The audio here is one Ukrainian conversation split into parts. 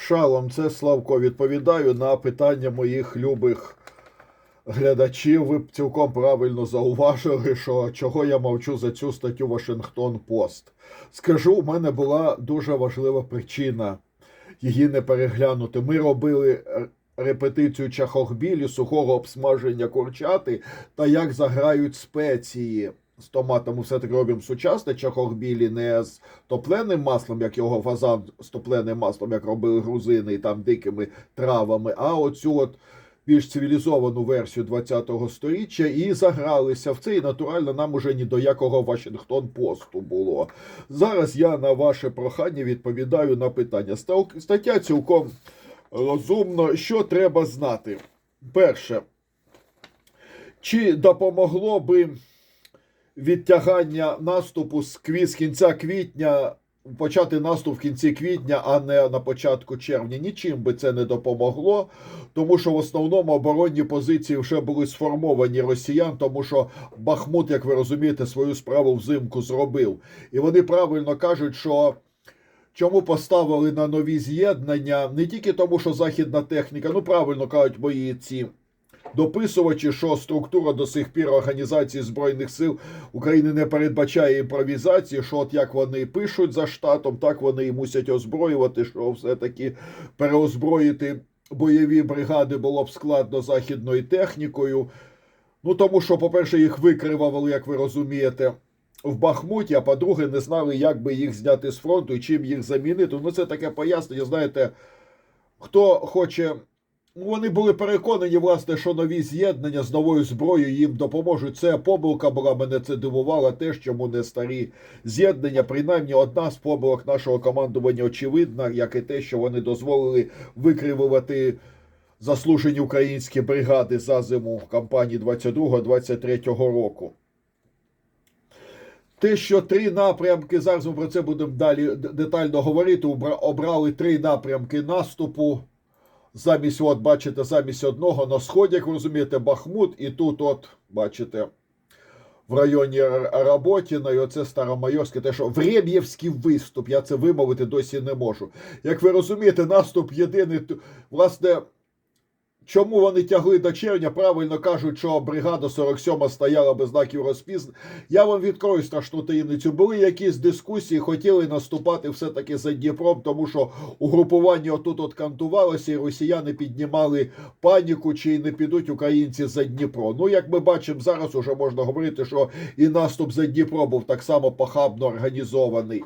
Шалом, це Славко. Відповідаю на питання моїх любих глядачів. Ви б цілком правильно зауважили, що чого я мовчу за цю статтю Вашингтон Пост. Скажу, у мене була дуже важлива причина її не переглянути. Ми робили репетицію чахохбілі, сухого обсмаження курчати та як заграють спеції. З томатом все-таки робимо сучасне чахохбілі не з топленим маслом, як його фазан з топленим маслом, як робили грузини і там дикими травами, а оцю от більш цивілізовану версію 20-го сторіччя і загралися в це. І натурально нам уже ні до якого Вашингтон посту було. Зараз я на ваше прохання відповідаю на питання. Стаття цілком розумно. Що треба знати? Перше, чи допомогло би відтягання наступу з, кінця квітня, почати наступ в кінці квітня, а не на початку червня. Нічим би це не допомогло, тому що в основному оборонні позиції вже були сформовані росіян, тому що Бахмут, як ви розумієте, свою справу взимку зробив. І вони правильно кажуть, що. Чому поставили на нові з'єднання? Не тільки тому, що західна техніка, ну правильно кажуть мої ці дописувачі, що структура до сих пір Організації Збройних сил України не передбачає імпровізації, що от як вони пишуть за штатом, так вони і мусять озброювати, що все-таки переозброїти бойові бригади було б складно західною технікою. Ну тому що, по-перше, їх викривали, як ви розумієте. В Бахмуті, а по-друге, не знали, як би їх зняти з фронту і чим їх замінити. Ну, це таке пояснення. Знаєте, хто хоче. Вони були переконані, власне, що нові з'єднання з новою зброєю їм допоможуть. Це помилка була, мене це дивувало теж, чому не старі з'єднання. Принаймні, одна з помилок нашого командування очевидна, як і те, що вони дозволили викривувати заслужені українські бригади за зиму кампанії 22-23 року. Те, що три напрямки, зараз ми про це будемо далі детально говорити. Обрали три напрямки наступу. Замість, от, бачите, замість одного на сході, як ви розумієте, Бахмут, і тут, от, бачите, в районі Работіна, і оце Старомайорське, те, що Врем'євський виступ, я це вимовити досі не можу. Як ви розумієте, наступ єдиний, власне, Чому вони тягли до червня? Правильно кажуть, що бригада 47 стояла без знаків розпізнання. Я вам відкрою страшну таємницю. Були якісь дискусії, хотіли наступати все-таки за Дніпром, тому що угрупування отут от кантувалося, і росіяни піднімали паніку, чи не підуть українці за Дніпро. Ну, як ми бачимо, зараз уже можна говорити, що і наступ за Дніпро був так само похабно організований.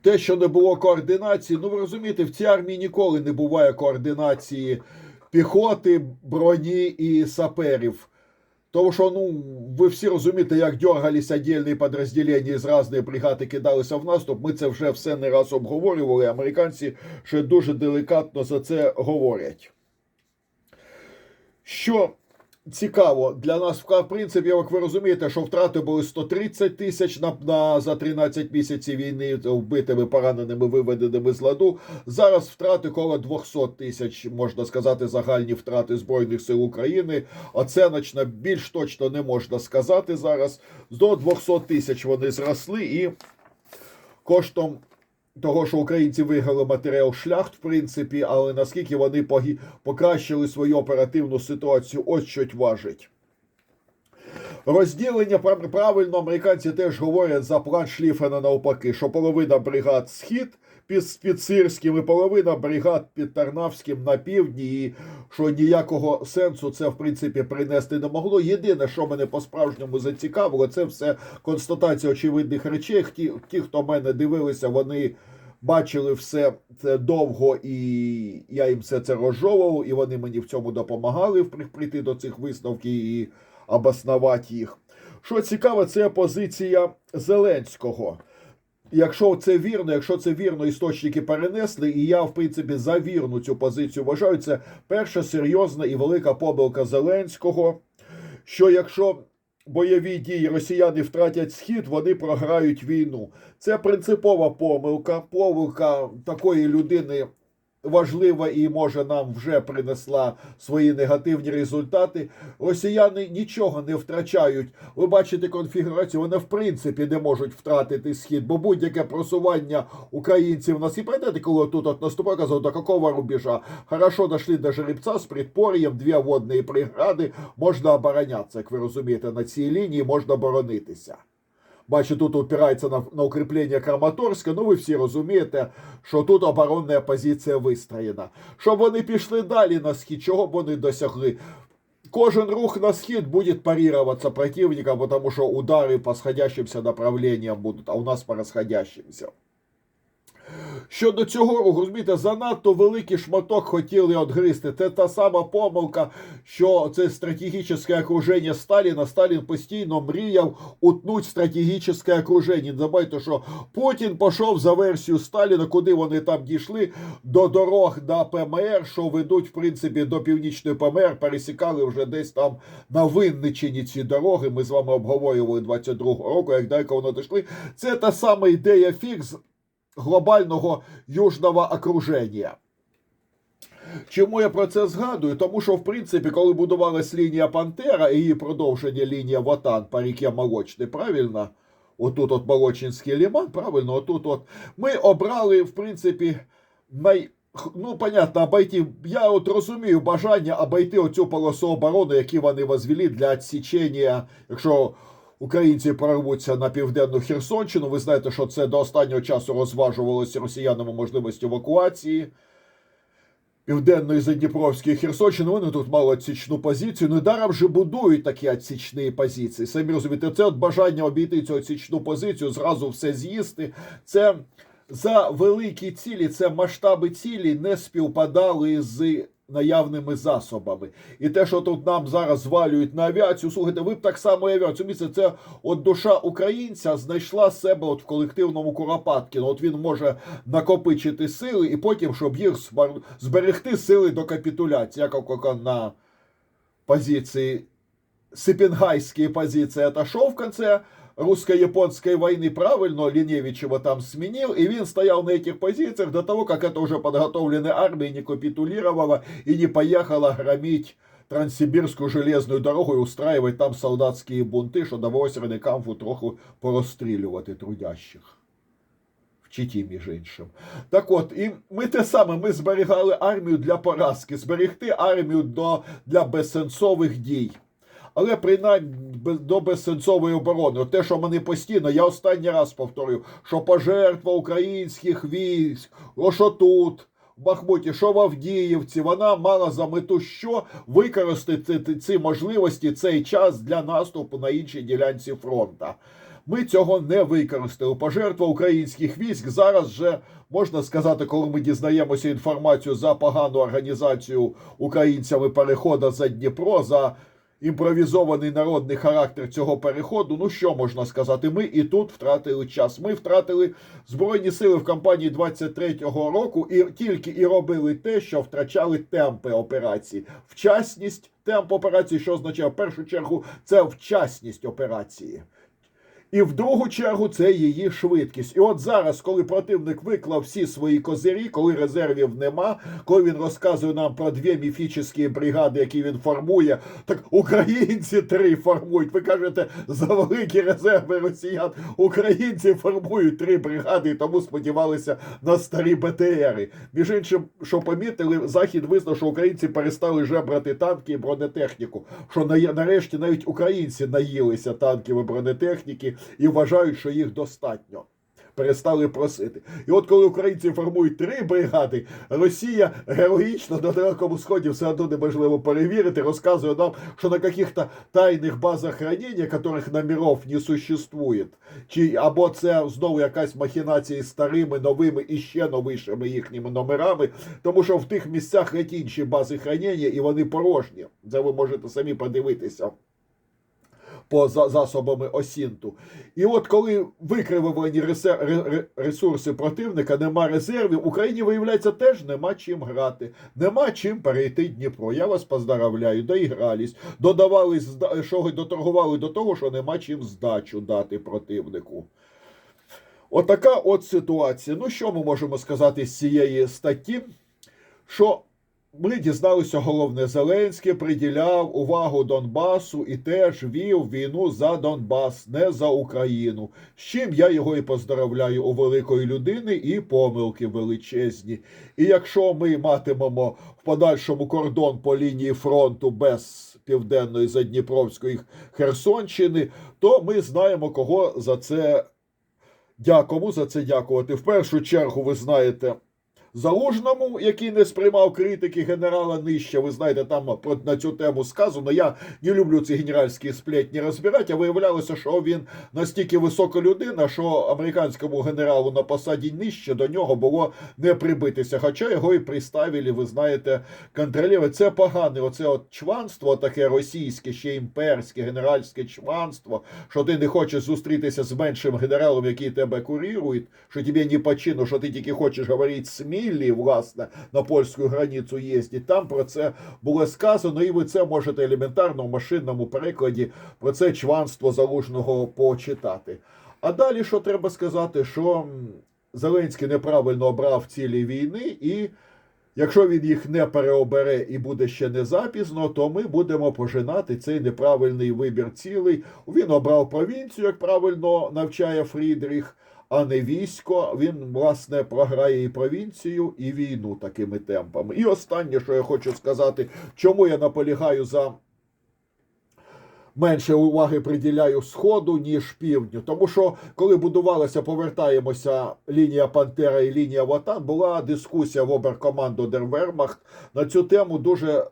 Те, що не було координації, ну ви розумієте, в цій армії ніколи не буває координації піхоти, броні і саперів. Тому що, ну, ви всі розумієте, як дергалися дільні підрозділення з різних бригад і кидалися в наступ. Ми це вже все не раз обговорювали. Американці ще дуже делікатно за це говорять. Що цікаво для нас, в принципі, як ви розумієте, що втрати були 130 тисяч на, на за 13 місяців війни вбитими, пораненими, виведеними з ладу. Зараз втрати коло 200 тисяч, можна сказати, загальні втрати Збройних сил України. Оценочно більш точно не можна сказати зараз. До 200 тисяч вони зросли і коштом того, що українці виграли матеріал шляхт, в принципі, але наскільки вони покращили свою оперативну ситуацію, ось що важить. Розділення прав- правильно американці теж говорять за план Шліфена навпаки, що половина бригад схід під, під і половина бригад під Тарнавським на півдні, і що ніякого сенсу це в принципі принести не могло. Єдине, що мене по-справжньому зацікавило, це все констатація очевидних речей. Ті, ті хто мене дивилися, вони. Бачили все це довго, і я їм все це розжовував, і вони мені в цьому допомагали при- прийти до цих висновків і обоснувати їх. Що цікаво, це позиція Зеленського. Якщо це вірно, якщо це вірно, істочники перенесли, і я, в принципі, за вірну цю позицію вважаю, це перша серйозна і велика помилка Зеленського. Що якщо бойові дії росіяни втратять схід, вони програють війну. Це принципова помилка, помилка такої людини, важлива і може нам вже принесла свої негативні результати. Росіяни нічого не втрачають. Ви бачите конфігурацію, вони в принципі не можуть втратити схід, бо будь-яке просування українців на сі прийдете, коли тут от наступає, казав, до якого рубежа. Хорошо дошли до жеребця з предпор'ям, дві водні прегради, можна оборонятися, як ви розумієте, на цій лінії можна боронитися. Бачу, тут опирається на, на укріплення Краматорська. Ну, ви всі розумієте, що тут оборонна позиція вистроєна. Щоб вони пішли далі на схід, чого б вони досягли? Кожен рух на схід буде парироваться противником, потому что удары по сходящимся направлениям будуть, а у нас по расходящимся. Щодо цього руху, розумієте, занадто великий шматок хотіли відгризти. Це та сама помилка, що це стратегічне окруження Сталіна. Сталін постійно мріяв утнуть стратегічне окруження. Не забувайте, що Путін пішов за версію Сталіна, куди вони там дійшли, до дорог на ПМР, що ведуть, в принципі, до північної ПМР, пересікали вже десь там на Винничині ці дороги. Ми з вами обговорювали 22-го року, як далеко воно дійшли. Це та сама ідея фікс глобального южного окруження. Чому я про це згадую? Тому що, в принципі, коли будувалась лінія Пантера і її продовження лінія Ватан по ріки Молочний, правильно? Отут от Молочинський ліман, правильно, отут от. Ми обрали, в принципі, най... Ну, понятно, обойти. Я от розумію бажання обійти оцю полосу оборони, які вони возвели для відсічення, якщо українці прорвуться на південну Херсонщину. Ви знаєте, що це до останнього часу розважувалося росіянами можливість евакуації. Південної Задніпровської Херсонщини, вони тут мали відсічну позицію. Ну, даром вже будують такі відсічні позиції. Самі розумієте, це от бажання обійти цю відсічну позицію, зразу все з'їсти. Це за великі цілі, це масштаби цілі не співпадали з наявними засобами. І те, що тут нам зараз звалюють на авіацію, слухайте, ви б так само і авіацію. Це от душа українця знайшла себе от в колективному Куропаткіну. Ну, От він може накопичити сили і потім, щоб їх зберегти сили до капітуляції, як на позиції Сипінгайської позиції отошел в конце русско-японской войны правильно Линевич его там сменил, и Вин стоял на этих позициях до того, как эта уже подготовленная армия не капитулировала и не поехала громить Транссибирскую железную дорогу и устраивать там солдатские бунти, що довелося Ренекамфу трохи порозстрілювати трудящих. В Читі, між іншим. Так от, і ми те саме, ми зберігали армію для поразки, зберегти армію до, для безсенсових дій. Але принаймні до безсенсової оборони. От те, що вони постійно, я останній раз повторюю, що пожертва українських військ, о, що тут, Бахмуті, що в Авдіївці, вона мала за мету що використати ці- ці можливості, цей час для наступу на іншій ділянці фронта. Ми цього не використали. Пожертва українських військ зараз вже можна сказати, коли ми дізнаємося інформацію за погану організацію українцями переходу за Дніпро, за імпровізований народний характер цього переходу. Ну що можна сказати? Ми і тут втратили час. Ми втратили збройні сили в кампанії 23-го року і тільки і робили те, що втрачали темпи операції. Вчасність темп операції, що означає в першу чергу, це вчасність операції. І в другу чергу це її швидкість. І от зараз, коли противник виклав всі свої козирі, коли резервів нема, коли він розказує нам про дві міфічні бригади, які він формує, так українці три формують. Ви кажете, за великі резерви росіян українці формують три бригади, і тому сподівалися на старі БТРи. Між іншим, що помітили, захід визнав, що українці перестали жебрати танки і бронетехніку. Що на- нарешті навіть українці наїлися танків і бронетехніки і вважають, що їх достатньо. Перестали просити. І от коли українці формують три бригади, Росія героїчно на Далекому Сході все одно неможливо перевірити, розказує нам, що на каких-то тайних базах хранення, яких номерів не существує, чи або це знову якась махінація з старими, новими і ще новішими їхніми номерами, тому що в тих місцях є інші бази хранення, і вони порожні. Це ви можете самі подивитися по засобами осінту. І от коли викривлені ресурси противника, нема резервів, Україні, виявляється, теж нема чим грати, нема чим перейти Дніпро. Я вас поздравляю, доігрались, додавали, що доторгували до того, що нема чим здачу дати противнику. Отака от ситуація. Ну, що ми можемо сказати з цієї статті? що ми дізналися головне, Зеленський приділяв увагу Донбасу і теж вів війну за Донбас, не за Україну. З чим я його і поздравляю у великої людини і помилки величезні. І якщо ми матимемо в подальшому кордон по лінії фронту без південної Задніпровської Херсонщини, то ми знаємо, кого за це дя- кому за це дякувати. В першу чергу, ви знаєте. Залужному, який не сприймав критики генерала Нища, ви знаєте, там на цю тему сказано. Я не люблю ці генеральські сплетні розбирати, а виявлялося, що він настільки висока людина, що американському генералу на посаді нижче до нього було не прибитися. Хоча його і приставили, ви знаєте, контролювати. Це погане. Оце от чванство, таке російське, ще імперське, генеральське чванство, що ти не хочеш зустрітися з меншим генералом, який тебе курірує, що тобі не по чину, що ти тільки хочеш говорити Сміллі, власне, на польську границю їздить. Там про це було сказано, і ви це можете елементарно в машинному перекладі про це чванство залужного почитати. А далі що треба сказати, що Зеленський неправильно обрав цілі війни, і якщо він їх не переобере і буде ще не запізно, то ми будемо пожинати цей неправильний вибір цілей. Він обрав провінцію, як правильно навчає Фрідріх, а не військо. Він, власне, програє і провінцію, і війну такими темпами. І останнє, що я хочу сказати, чому я наполягаю за менше уваги приділяю сходу, ніж півдню. Тому що коли будувалася, повертаємося лінія Пантера і лінія Ватан, була дискусія в оберкоманду Дервермахт на цю тему дуже.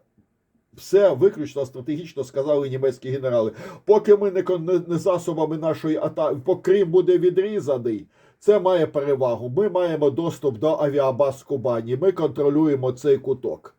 Все виключно стратегічно сказали німецькі генерали. Поки ми не, не, не засобами нашої атаки, поки буде відрізаний, це має перевагу. Ми маємо доступ до авіабаз Кубані. Ми контролюємо цей куток.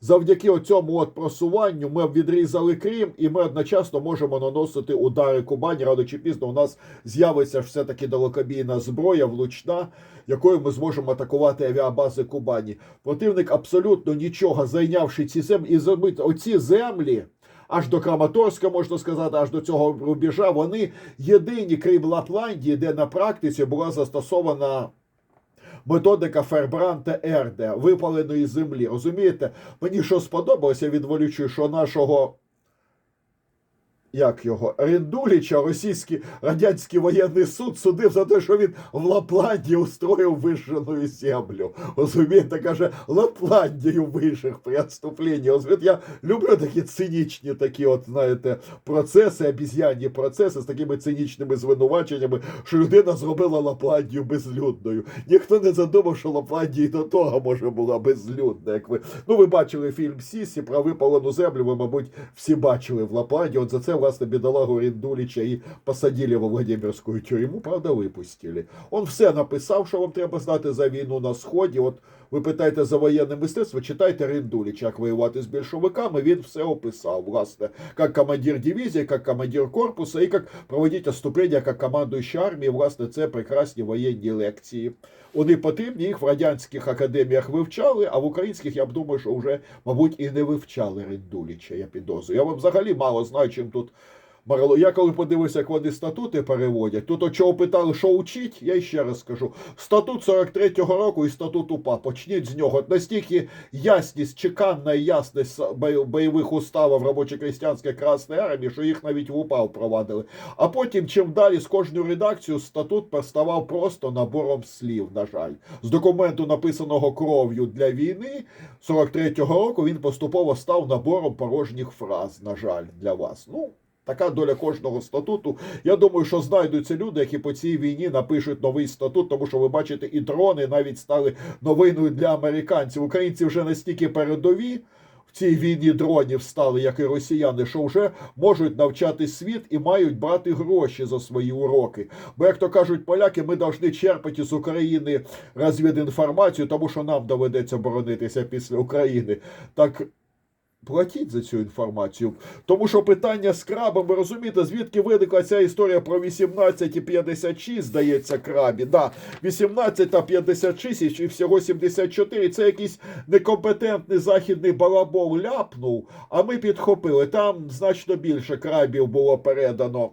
Завдяки цьому просуванню ми відрізали Крим, і ми одночасно можемо наносити удари Кубані. Рано чи пізно у нас з'явиться все-таки далекобійна зброя, влучна, якою ми зможемо атакувати авіабази Кубані. Противник абсолютно нічого зайнявши ці землі і зробити оці землі. Аж до Краматорська, можна сказати, аж до цього рубежа, вони єдині, крім Лапландії, де на практиці була застосована методика Фербранта Ерде, випаленої землі. Розумієте? Мені що сподобалося, відволічую, що нашого. Як його Рендуліча, російський радянський воєнний суд судив за те, що він в Лапландії устроїв вижжену землю. Розумієте, каже, Лапландію вижих при отступленні. Розумієте, я люблю такі цинічні, такі, от знаєте, процеси, обіз'янні процеси з такими цинічними звинуваченнями, що людина зробила Лапландію безлюдною. Ніхто не задумав, що Лапландія до того може була безлюдна. Як ви ну ви бачили фільм Сісі про випалену землю. Ви, мабуть, всі бачили в Лапландії. От за це власне бедолагу Ріндуліча і посадили во Владимирську тюрму, правда, випустили. Он все написав, що вам треба знати за війну на сході. От ви питаєте за воєнне мистецтво, читайте Ріндуліча, як воювати з більшовиками. Він все описав, власне, як командир дивізії, як командир корпусу, і як проводити отступлення, як командуючий армії. Власне, це прекрасні воєнні лекції. Вони потрібні, їх в радянських академіях вивчали, а в українських, я б думаю, що вже, мабуть, і не вивчали Рендуліча, я підозрюю. Я вам взагалі мало знаю, чим тут Марло. Я коли подивився, як вони статути переводять, тут от чого питали, що учить, я ще раз скажу. Статут 43-го року і статут УПА. Почніть з нього. Настільки ясність, чеканна ясність бой- бойових уставів робочо-крестьянської Красної армії, що їх навіть в УПА впровадили. А потім, чим далі з кожною редакцією, статут переставав просто набором слів, на жаль. З документу, написаного кров'ю для війни 43-го року, він поступово став набором порожніх фраз, на жаль, для вас. Ну, Така доля кожного статуту. Я думаю, що знайдуться люди, які по цій війні напишуть новий статут, тому що ви бачите, і дрони навіть стали новиною для американців. Українці вже настільки передові в цій війні дронів стали, як і росіяни, що вже можуть навчати світ і мають брати гроші за свої уроки. Бо, як то кажуть поляки, ми повинні черпати з України розвідінформацію, тому що нам доведеться боронитися після України. Так Платіть за цю інформацію. Тому що питання з крабом, ви розумієте, звідки виникла ця історія про 18 і 56, здається, крабі. Да, 18 та 56 і всього 74. Це якийсь некомпетентний західний балабол ляпнув, а ми підхопили. Там значно більше крабів було передано.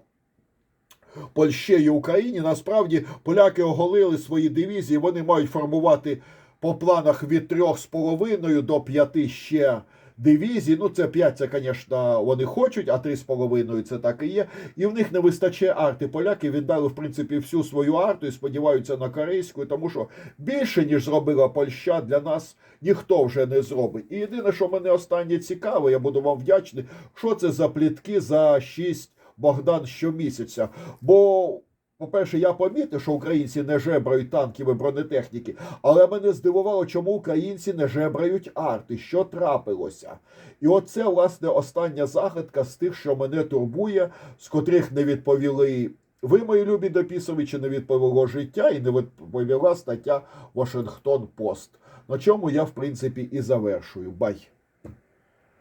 Польщею Україні. Насправді поляки оголили свої дивізії, вони мають формувати по планах від 3,5 до 5 ще дивізій. Ну, це 5, це, звісно, вони хочуть, а 3,5 це так і є. І в них не вистачає арти. Поляки віддали, в принципі, всю свою арту і сподіваються на корейську, тому що більше, ніж зробила Польща, для нас ніхто вже не зробить. І єдине, що мене останнє цікаве, я буду вам вдячний, що це за плітки за 6 Богдан щомісяця. Бо. По-перше, я помітив, що українці не жебрають танків і бронетехніки, але мене здивувало, чому українці не жебрають арти, що трапилося. І оце, власне, остання загадка з тих, що мене турбує, з котрих не відповіли ви, мої любі допісовичі, не відповіло життя і не відповіла стаття Вашингтон Пост. На чому я, в принципі, і завершую. Бай!